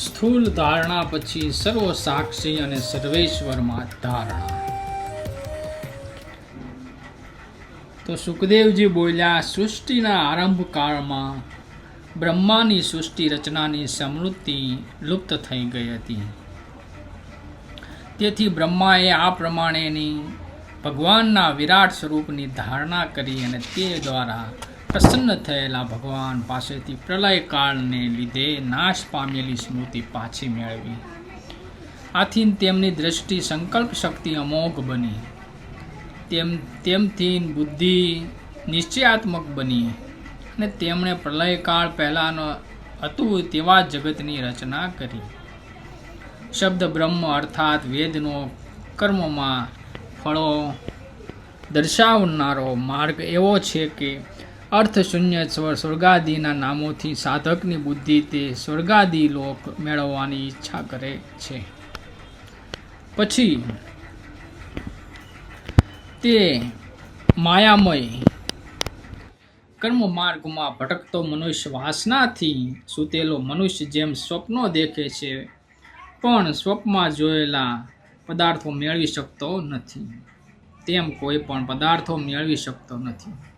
સ્થૂલ ધારણા પછી સર્વ સાક્ષી અને સર્વેશ્વરમાં ધારણા. તો સુખદેવજી બોલ્યા, સૃષ્ટિના આરંભ કાળમાં બ્રહ્માની સૃષ્ટિ રચનાની સમૃદ્ધિ લુપ્ત થઈ ગઈ હતી. તેથી બ્રહ્માએ આ પ્રમાણેની ભગવાનના વિરાટ સ્વરૂપની ધારણા કરી અને તે દ્વારા પ્રસન્ન થયેલા ભગવાન પાસેથી પ્રલયકાળને લીધે નાશ પામેલી સ્મૃતિ પાછી મેળવી. આથી તેમની દ્રષ્ટિ સંકલ્પ શક્તિ અમોઘ બની. તેમ, તેમથી બુદ્ધિ નિશ્ચયાત્મક બની અને તેમણે પ્રલયકાળ પહેલાંનો હતું તેવા જગતની રચના કરી. શબ્દ બ્રહ્મ અર્થાત વેદનો કર્મમાં ફળો દર્શાવનારો માર્ગ એવો છે કે અર્થશૂન્ય સ્વ સ્વર્ગાદિના નામોથી સાધકની બુદ્ધિ તે સ્વર્ગાદિ લોક મેળવવાની ઈચ્છા કરે છે. પછી, તે માયામય કર્મ માર્ગમાં ભટકતો મનુષ્ય વાસનાથી સૂતેલો મનુષ્ય જેમ સ્વપ્નો દેખે છે, પણ સ્વપ્નમાં જોયેલા પદાર્થો મેળવી શકતો નથી. તેમ કોઈ પણ પદાર્થો મેળવી શકતો નથી.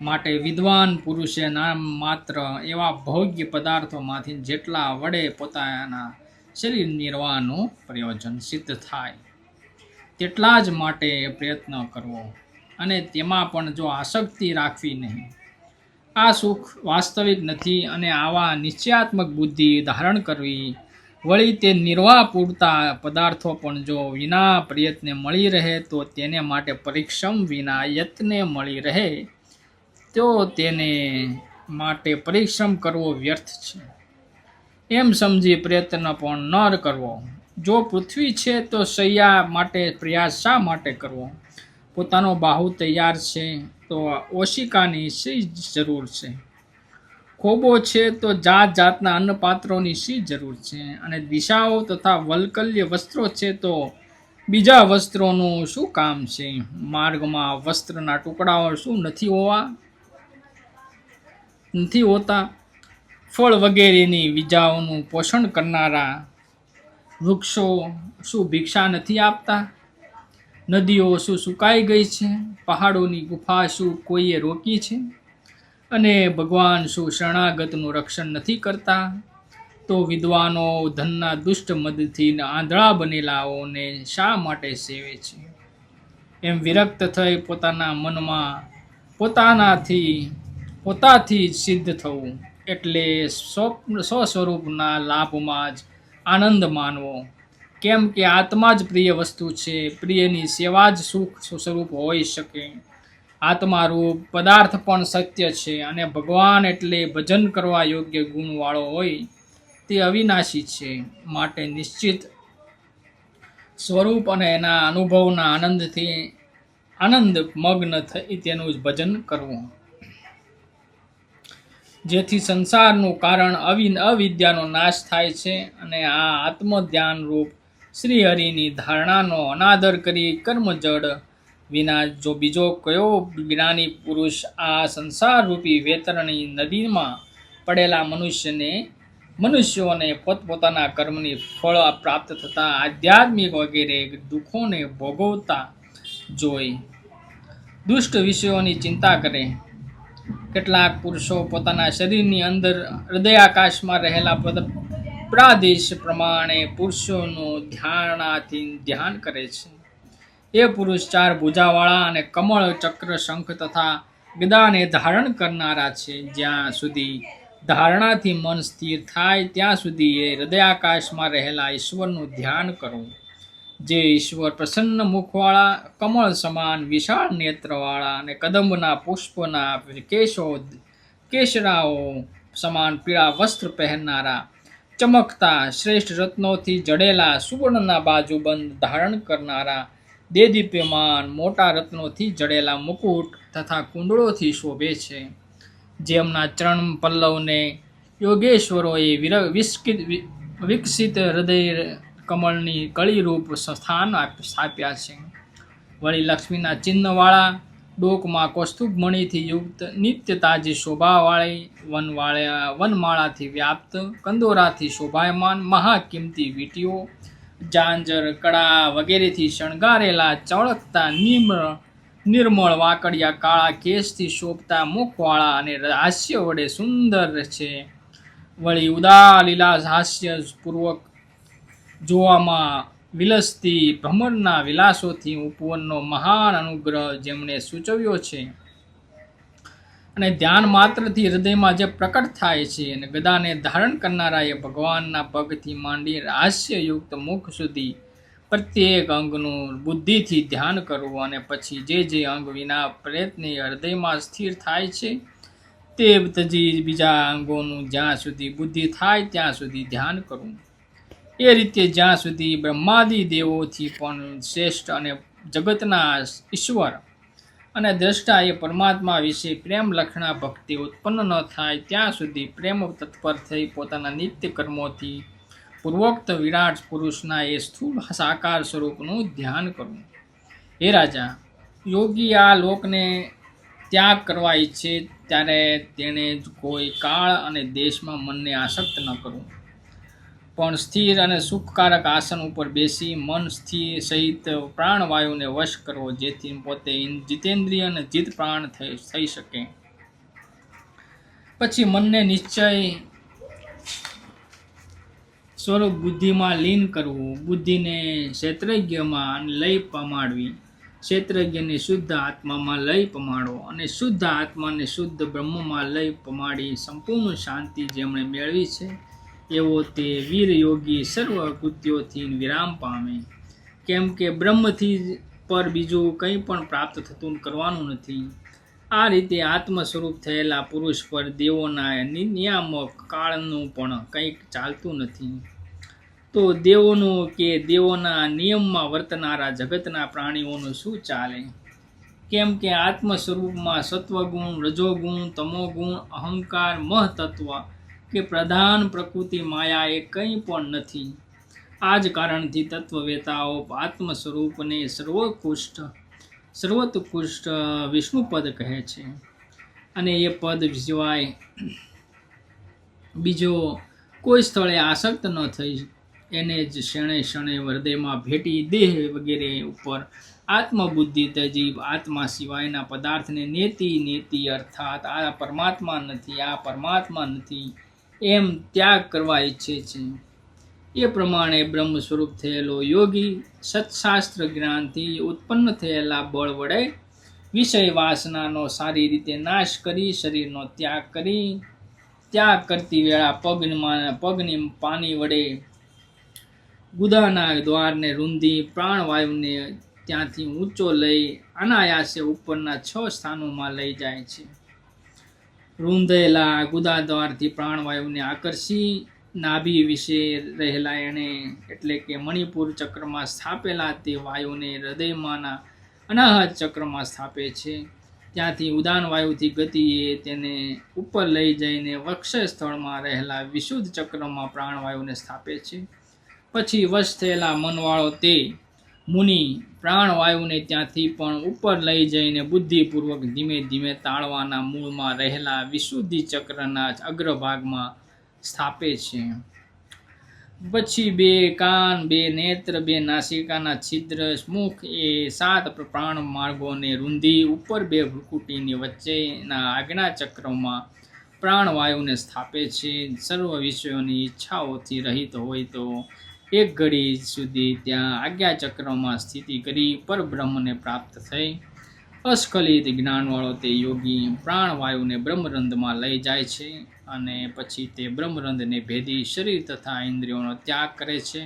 માટે વિદ્વાન પુરુષે નામ માત્ર એવા ભોગ્ય પદાર્થોમાંથી જેટલા વડે પોતાના શરીર નિર્વાહનું પ્રયોજન સિદ્ધ થાય, તેટલા જ માટે પ્રયત્ન કરવો. અને તેમાં પણ જો આસક્તિ રાખવી નહીં, આ સુખ વાસ્તવિક નથી અને આવા નિશ્ચયાત્મક બુદ્ધિ ધારણ કરવી વળી તે નિર્વાહ પૂરતા પદાર્થો પણ જો વિના પ્રયત્ને મળી રહે તો તેને માટે પરિશ્રમ વિના યત્ને મળી રહે. તો તેને માટે પરિશ્રમ કરવો વ્યર્થ છે. એમ સમજી પ્રયત્ન પણ ન કરવો. જો પૃથ્વી છે તો શૈયા માટે પ્રયાસ શા માટે કરવો? પોતાનો બાહુ તૈયાર છે તો ઓશિકાની શી જરૂર છે? ખોબો છે તો જાત જાતના અન્નપાત્રોની શી જરૂર છે? અને દિશાઓ તથા વલ્કલ્ય વસ્ત્રો છે તો બીજા વસ્ત્રોનું શું કામ છે? માર્ગમાં વસ્ત્રના ટુકડાઓ શું નથી હોવા? નથી હોતા. ફળ વગેરેની વિજાઓનું પોષણ કરનારા વૃક્ષો શું ભિક્ષા નથી આપતા? નદીઓ શું સુકાઈ ગઈ છે? પહાડોની ગુફા શું કોઈએ રોકી છે? અને ભગવાન શું શરણાગતનું રક્ષણ નથી કરતા? તો વિદ્વાનો ધનના દુષ્ટ મદથી આંધળા બનેલાઓને શા માટે સેવે છે? એમ વિરક્ત થઈ પોતાના મનમાં પોતાનાથી પોતાથી સિદ્ધ થવું. એટલે સ્વપ્ન, સ્વસ્વરૂપના લાભમાં જ આનંદ માનવો. કેમ કે આત્મા જ પ્રિય વસ્તુ છે, પ્રિયની સેવા જ સુખ સ્વરૂપ હોઈ શકે. આત્મારૂપ પદાર્થ પણ સત્ય છે અને ભગવાન એટલે ભજન કરવા યોગ્ય ગુણવાળો હોય તે અવિનાશી છે. માટે નિશ્ચિત સ્વરૂપ અને એના અનુભવના આનંદથી આનંદ મગ્ન થઈ તેનું જ ભજન કરવું. જેથી સંસારનું કારણ અવિ અવિદ્યાનો નાશ થાય છે અને આ આત્મધ્યાન રૂપ શ્રી ધારણાનો અનાદર કરી કર્મજડ વિના જો બીજો કયો જ્ઞાની પુરુષ આ સંસારરૂપી વેતરણી નદીમાં પડેલા મનુષ્યને, મનુષ્યોને પોતપોતાના કર્મની ફળ પ્રાપ્ત થતા આધ્યાત્મિક વગેરે દુઃખોને ભોગવતા જોઈ. દુષ્ટ વિષયોની ચિંતા કરે. કેટલાક પુરુષો પોતાના શરીરની અંદર હૃદયાકાશમાં રહેલા પ્રાદેશ પ્રમાણે પુરુષોનું ધ્યાનાથી ધ્યાન કરે છે. એ પુરુષ ચાર ભુજાવાળા અને કમળ ચક્ર શંખ તથા ગદાને ધારણ કરનારા છે. જ્યાં સુધી ધારણાથી મન સ્થિર થાય, ત્યાં સુધી એ હૃદયાકાશમાં રહેલા ઈશ્વરનું ધ્યાન કરવું. જે ઈશ્વર પ્રસન્ન મુખવાળા, કમળ સમાન, વિશાળ નેત્રવાળા અને કદંબના, પુષ્પના, કેશો, કેશરાઓ સમાન પીળા વસ્ત્ર પહેરનારા, ચમકતા, શ્રેષ્ઠ રત્નોથી જડેલા, સુવર્ણના બાજુબંધ ધારણ કરનારા, દેદીપ્યમાન, મોટા રત્નોથી જડેલા મુકુટ તથા કુંડળોથી શોભે છે. જેમના ચરણ પલ્લવને યોગેશ્વરોએ વિર, વિસ્કિત વિકસિત હૃદય કમળની કળીરૂપ સ્થાન સ્થાપ્યા છે. વળી લક્ષ્મીના ચિહ્નવાળા ડોકમાં કૌસ્તુભ મણીથી યુક્ત નિત્ય તાજી શોભાવાળી વનવાળા, વનમાળાથી વ્યાપ્ત કંદોરાથી શોભાયમાન મહાકિંમતી વીટીઓ, જાંજર કડા વગેરેથી શણગારેલા ચળકતા નિમ્ર, નિર્મળ વાકડિયા, કાળા કેસથી શોભતા મુખવાળા અને હાસ્ય વડે સુંદર છે. વળી ઉદાર લીલા હાસ્ય પૂર્વક જોવામાં વિલસતી ભ્રમરના વિલાસોથી ઉપવનનો મહાન અનુગ્રહ જેમણે સૂચવ્યો છે. અને ધ્યાન માત્રથી હૃદયમાં જે પ્રકટ થાય છે અને ગદાને ધારણ કરનારાએ ભગવાનના પગથી માંડી રહસ્યયુક્ત મુખ સુધી પ્રત્યેક અંગનું બુદ્ધિથી ધ્યાન કરવું અને પછી જે જે અંગ વિના પ્રયત્ને હૃદયમાં સ્થિર થાય છે, તે તજી બીજા અંગોનું જ્યાં સુધી બુદ્ધિ થાય ત્યાં સુધી ધ્યાન કરવું. એ રીતે જ્યાં સુધી બ્રહ્માદિ દેવોથી પણ શ્રેષ્ઠ અને જગતના ઈશ્વર અને દ્રષ્ટા એ પરમાત્મા વિશે પ્રેમ લક્ષણા ભક્તિ ઉત્પન્ન ન થાય, ત્યાં સુધી પ્રેમ તત્પર થઈ પોતાના નિત્ય કર્મોથી પૂર્વોક્ત વિરાટ પુરુષના એ સ્થૂળ સાકાર સ્વરૂપનું ધ્યાન કરવું. હે રાજા, યોગી આ લોકને ત્યાગ કરવા ઈચ્છે ત્યારે તેણે કોઈ કાળ અને દેશમાં મનને આસક્ત ન કરવું. પણ સ્થિર અને સુખકારક આસન ઉપર બેસી મન સ્થિર સહિત પ્રાણવાયુને વશ કરવો, જેથી પોતે જીતેન્દ્રિય અને જીત પ્રાણ થઈ શકે. પછી મનને નિશ્ચય સ્વરૂપ બુદ્ધિમાં લીન કરવું, બુદ્ધિને ક્ષેત્રજ્ઞમાં લય પમાડવી, ક્ષેત્રજ્ઞને શુદ્ધ આત્મામાં લય પમાડો અને શુદ્ધ આત્માને શુદ્ધ બ્રહ્મમાં લય પમાડી સંપૂર્ણ શાંતિ જેમણે મેળવી છે એવો તે વીર યોગી સર્વ કૃત્યોથી વિરામ પામે. કેમ કે બ્રહ્મથી પર બીજું કંઈ પણ પ્રાપ્ત થતું કરવાનું નથી. આ રીતે આત્મ સ્વરૂપ થયેલા પુરુષ પર દેવોના નિયામક કાળનું પણ કંઈક ચાલતું નથી. તો દેવોનું કે દેવોના નિયમમાં વર્તનારા જગતના પ્રાણીઓનું શું ચાલે? કેમ કે આત્મ સ્વરૂપમાં સત્વગુણ, રજોગુણ, તમોગુણ, અહંકાર, મહતત્વ કે પ્રધાન પ્રકૃતિ માયા એ કંઈ પણ નથી. આ જ કારણથી તત્વવેતાઓ આત્મ સ્વરૂપને સર્વોત્કૃષ્ટ સર્વોત્કૃષ્ટ વિષ્ણુપદ કહે છે. અને એ પદ સિવાય બીજો કોઈ સ્થળે આસક્ત ન થઈ, એને જ ક્ષણે ક્ષણે હૃદયમાં ભેટી દેહ વગેરે ઉપર આત્મબુદ્ધિ તજીબ આત્મા સિવાયના પદાર્થને નેતિ નેતિ અર્થાત આ પરમાત્મા નથી, આ પરમાત્મા નથી. એમ ત્યાગ કરવા ઈચ્છે છે. એ પ્રમાણે બ્રહ્મ સ્વરૂપ થયેલો યોગી સત્શાસ્ત્ર જ્ઞાનથી ઉત્પન્ન થયેલા બળ વડે વિષય વાસનાનો સારી રીતે નાશ કરી, શરીરનો ત્યાગ કરી, ત્યાગ કરતી વેળા પગમાં પગની પાણી વડે ગુદાના દ્વારને રૂંધી પ્રાણવાયુને ત્યાંથી ઊંચો લઈ, અનાયાસે ઉપરના છ સ્થાનોમાં લઈ જાય છે. રૂંધેલા ગુદા દ્વારથી પ્રાણવાયુને આકર્ષી નાભી વિશે રહેલા એણે એટલે કે મણિપુર ચક્રમાં સ્થાપેલા તે વાયુને હૃદયમાંના અનાહત ચક્રમાં સ્થાપે છે. ત્યાંથી ઉદાન વાયુથી ગતિએ તેને ઉપર લઈ જઈને વક્ષ સ્થળમાં રહેલા વિશુદ્ધ ચક્રમાં પ્રાણવાયુને સ્થાપે છે. પછી વશ થયેલા મનવાળો તે મુનિ પ્રાણવાયુને ત્યાંથી પણ ઉપર લઈ જઈને બુદ્ધિપૂર્વક ધીમે ધીમે તાળવાના મૂળમાં રહેલા વિશુદ્ધિ ચક્રના અગ્રભાગમાં સ્થાપે છે. પછી બે કાન, બે નેત્ર, બે નાસિકાના છિદ્ર, મુખ એ સાત પ્રાણ માર્ગોને રૂંધી ઉપર બે ભ્રુકુટીની વચ્ચેના આજ્ઞા ચક્રમાં પ્રાણવાયુને સ્થાપે છે. સર્વ વિષયોની ઈચ્છાઓથી રહિત હોય તો એક ઘડી સુધી ત્યાં આજ્ઞા ચક્રમાં સ્થિતિ કરી, પરબ્રહ્મને પ્રાપ્ત થઈ. અસ્ખલિત જ્ઞાનવાળો તે યોગી પ્રાણવાયુને બ્રહ્મરંધમાં લઈ જાય છે અને પછી તે બ્રહ્મરંધને ભેદી શરીર તથા ઇન્દ્રિયોનો ત્યાગ કરે છે.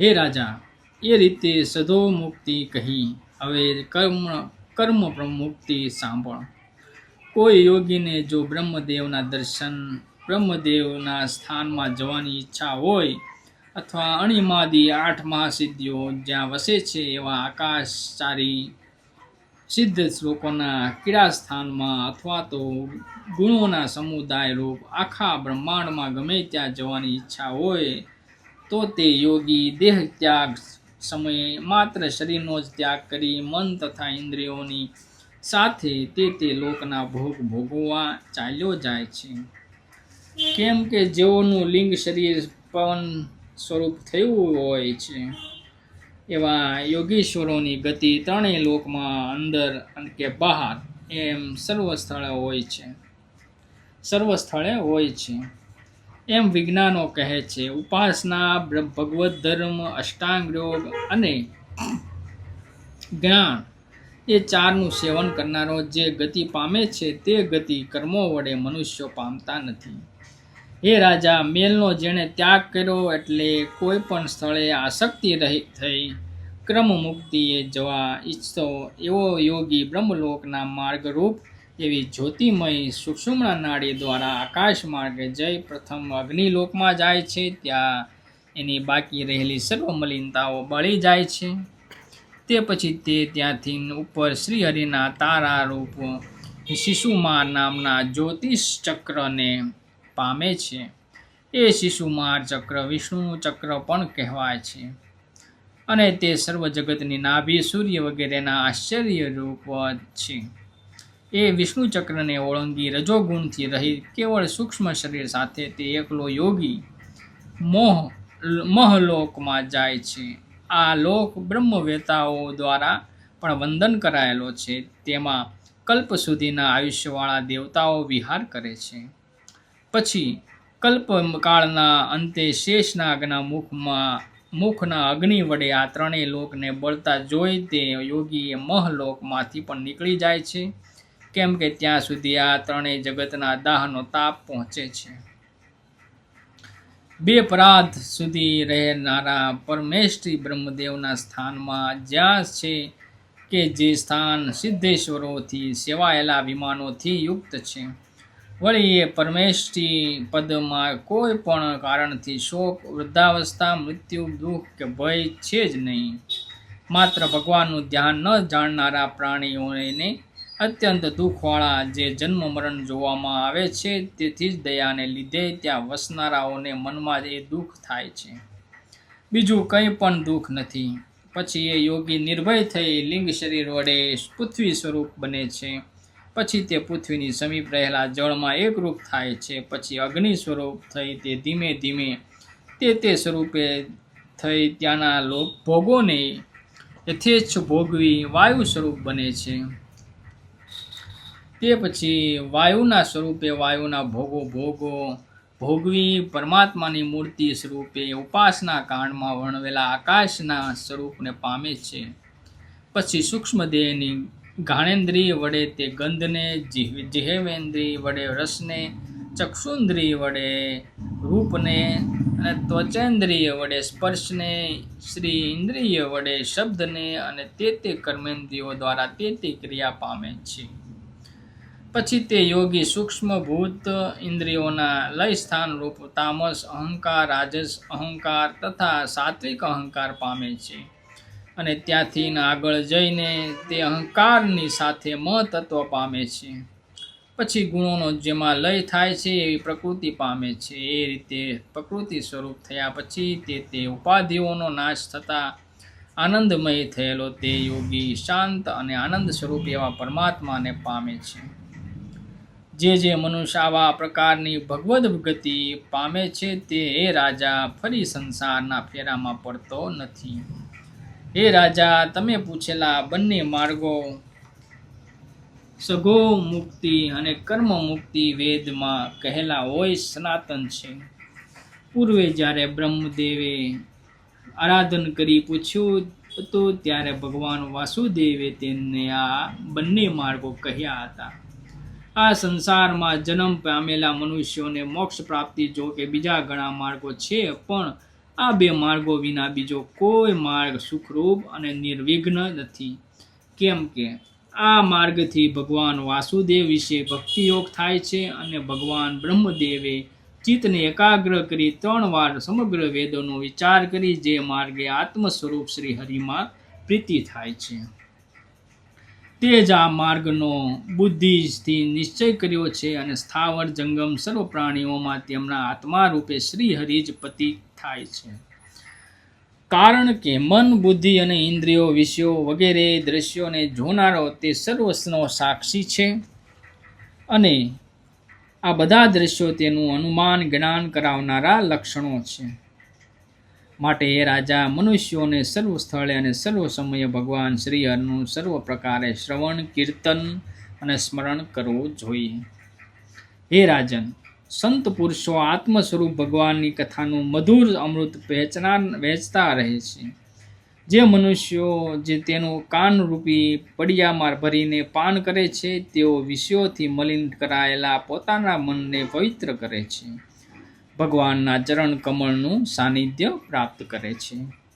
હે રાજા, એ રીતે સધો મુક્તિ કહી, હવે કર્મ કર્મ મુક્તિ સાંભળ. કોઈ યોગીને જો બ્રહ્મદેવના દર્શન બ્રહ્મદેવના સ્થાનમાં જવાની ઈચ્છા હોય અથવા અણિમાદી આઠ મહાસિદ્ધિઓ જ્યાં વસે છે એવા આકાશચારી સિદ્ધ શ્લોકોના ક્રીડા સ્થાનમાં અથવા તો ગુણોના સમુદાય રૂપ આખા બ્રહ્માંડમાં ગમે ત્યાં જવાની ઈચ્છા હોય, તો તે યોગી દેહ ત્યાગ સમયે માત્ર શરીરનો જ ત્યાગ કરી મન તથા ઇન્દ્રિયોની સાથે તે તે લોકના ભોગ ભોગવવા ચાલ્યો જાય છે. કેમ કે જેઓનું લિંગ શરીર પવન સ્વરૂપ થયું હોય છે, એવા યોગીશ્વરોની ગતિ ત્રણેય લોકમાં અંદર કે બહાર, એમ સર્વ સ્થળે હોય છે. સર્વ સ્થળે હોય છે. એમ વિજ્ઞાનો કહે છે, ઉપાસના ભગવદ્ ધર્મ, અષ્ટાંગ યોગ અને જ્ઞાન એ ચારનું સેવન કરનારો જે ગતિ પામે છે, તે ગતિ કર્મો વડે મનુષ્યો પામતા નથી. હે રાજા, મેલનો જેણે ત્યાગ કર્યો એટલે કોઈ પણ સ્થળે આસક્તિ રહી થઈ. ક્રમ મુક્તિએ જવા ઈચ્છતો એવો યોગી બ્રહ્મલોકના માર્ગરૂપ એવી જ્યોતિમય સુષુમણા નાડી દ્વારા આકાશ માર્ગે જઈ પ્રથમ અગ્નિલોકમાં જાય છે. ત્યાં એની બાકી રહેલી સર્વ મલિનતાઓ બળી જાય છે. તે પછી તે ત્યાંથી ઉપર શ્રીહરિના તારા રૂપ શિશુમાર નામના જ્યોતિષ ચક્રને પામે છે. એ શિશુમાર ચક્ર વિષ્ણુ ચક્ર પણ કહેવાય છે. અને તે સર્વ જગતની નાભી સૂર્ય વગેરેના આશ્ચર્ય રૂપ છે. એ વિષ્ણુ ચક્રને ઓળંગી રજોગુણથી રહી કેવળ સૂક્ષ્મ શરીર સાથે તે એકલો યોગી મોહ મહલોકમાં જાય છે. આ લોક બ્રહ્મવેતાઓ દ્વારા પણ વંદન કરાયેલો છે. તેમાં કલ્પ સુધીના આયુષ્યવાળા દેવતાઓ વિહાર કરે છે. પછી કલ્પકાળના અંતે શેષનાગના મુખમાં, મુખના અગ્નિ વડે આ ત્રણેય લોકને બળતા જોઈ તે યોગી મહલોકમાંથી પણ નીકળી જાય છે. કેમ કે ત્યાં સુધી આ ત્રણેય જગતના દાહનો તાપ પહોંચે છે. બે પરાધ સુધી રહેનારા પરમેશ્રી બ્રહ્મદેવના સ્થાનમાં જ્યાં છે કે જે સ્થાન સિદ્ધેશ્વરોથી, સેવાયેલા વિમાનોથી યુક્ત છે. વળી એ પરમેષ્ઠી પદમાં કોઈ પણ કારણથી શોક, વૃદ્ધાવસ્થા, મૃત્યુ, દુઃખ કે ભય છે જ નહીં. માત્ર ભગવાનનું ધ્યાન ન જાણનારા પ્રાણીઓને અત્યંત દુઃખવાળા જે જન્મ મરણ જોવામાં આવે છે તેથી જ દયાને લીધે ત્યાં વસનારાઓને મનમાં એ દુઃખ થાય છે. બીજું કંઈ પણ દુઃખ નથી. પછી એ યોગી નિર્ભય થઈ લિંગ શરીર વડે પૃથ્વી સ્વરૂપ બને છે. પછી તે પૃથ્વીની સમીપ રહેલા જળમાં એકરૂપ થાય છે. પછી અગ્નિ સ્વરૂપ થઈ તે ધીમે ધીમે તે તે સ્વરૂપે થઈ ત્યાંના ભોગોને યથેચ્છ ભોગવી વાયુ સ્વરૂપ બને છે. તે પછી વાયુના સ્વરૂપે વાયુના ભોગો ભોગો ભોગવી પરમાત્માની મૂર્તિ સ્વરૂપે ઉપાસના કાંડમાં વર્ણવેલા આકાશના સ્વરૂપને પામે છે. પછી સૂક્ષ્મ દેહની ઘાણેન્દ્રિય વડે તે ગંધને, જીહ- જીહેવેન્દ્રિય વડે રસને, ચક્ષુન્દ્રિય વડે રૂપને અને ત્વચેન્દ્રિય વડે સ્પર્શને શ્રી ઇન્દ્રિય વડે શબ્દને અને તે તે કર્મેન્દ્રિયો દ્વારા તે તે ક્રિયા પામે છે. પછી તે યોગી સૂક્ષ્મ ભૂત ઇન્દ્રિયોના લય સ્થાન રૂપ તામસ, અહંકાર, રાજસ અહંકાર તથા સાત્વિક અહંકાર પામે છે. અને ત્યાંથી આગળ જઈને તે અહંકારની સાથે મ પામે છે. પછી ગુણોનો જેમાં લય થાય છે, એવી પ્રકૃતિ પામે છે. એ રીતે પ્રકૃતિ સ્વરૂપ થયા પછી તે તે ઉપાધિઓનો નાશ થતાં આનંદમય થયેલો તે યોગી શાંત અને આનંદ સ્વરૂપ એવા પરમાત્માને પામે છે. જે જે મનુષ્ય આવા પ્રકારની ભગવદ ગતિ પામે છે તે એ રાજા ફરી સંસારના ફેરામાં પડતો નથી. હે રાજા, તમે પૂછેલા બંને માર્ગો, સગો મુક્તિ અને કર્મ મુક્તિ વેદમાં કહેલા હોય સનાતન છે. પૂર્વે જ્યારે બ્રહ્મદેવે આરાધન કરી પૂછ્યું હતું, ત્યારે ભગવાન વાસુદેવે તેમને આ બંને માર્ગો કહ્યા હતા. આ સંસારમાં જન્મ પામેલા મનુષ્યોને મોક્ષ પ્રાપ્તિ જો કે બીજા ઘણા માર્ગો છે, પણ આ બે માર્ગો વિના બીજો કોઈ માર્ગ સુખરૂપ અને નિર્વિઘ્ન નથી. કેમ કે આ માર્ગથી ભગવાન વાસુદેવ વિશે ભક્તિયોગ થાય છે અને ભગવાન બ્રહ્મદેવે ચિત્તને એકાગ્ર કરી ત્રણ વાર સમગ્ર વેદોનો વિચાર કરી જે માર્ગે આત્મ સ્વરૂપ શ્રી હરિમાં પ્રીતિ થાય છે. તે જ આ માર્ગનો બુદ્ધિથી નિશ્ચય કર્યો છે અને સ્થાવર જંગમ સર્વ પ્રાણીઓમાં તેમના આત્મા રૂપે શ્રી હરિ જ પતિ થાય છે. કારણ કે મન, બુદ્ધિ અને ઇન્દ્રિયો, વિષયો વગેરે, દ્રશ્યોને જોનારો તે સર્વસ્વનો સાક્ષી છે. અને આ બધા દ્રશ્યો તેનું અનુમાન, જ્ઞાન કરાવનારા લક્ષણો છે. માટે એ રાજા મનુષ્યોને સર્વ સ્થળે અને સર્વ સમયે ભગવાન શ્રી હરનું સર્વ પ્રકારે શ્રવણ, કીર્તન અને સ્મરણ કરવું જોઈએ. હે રાજન સંત પુરુષો આત્મ સ્વરૂપ ભગવાનની કથાનું મધુર અમૃત વહેંચનાર વહેંચતા રહે છે. જે મનુષ્યો જે તેનું કાનરૂપી પડિયામાં ભરીને પાન કરે છે, તેઓ વિષયોથી મલિન કરાયેલા પોતાના મનને પવિત્ર કરે છે. ભગવાનના ચરણ કમળનું સાનિધ્ય પ્રાપ્ત કરે છે.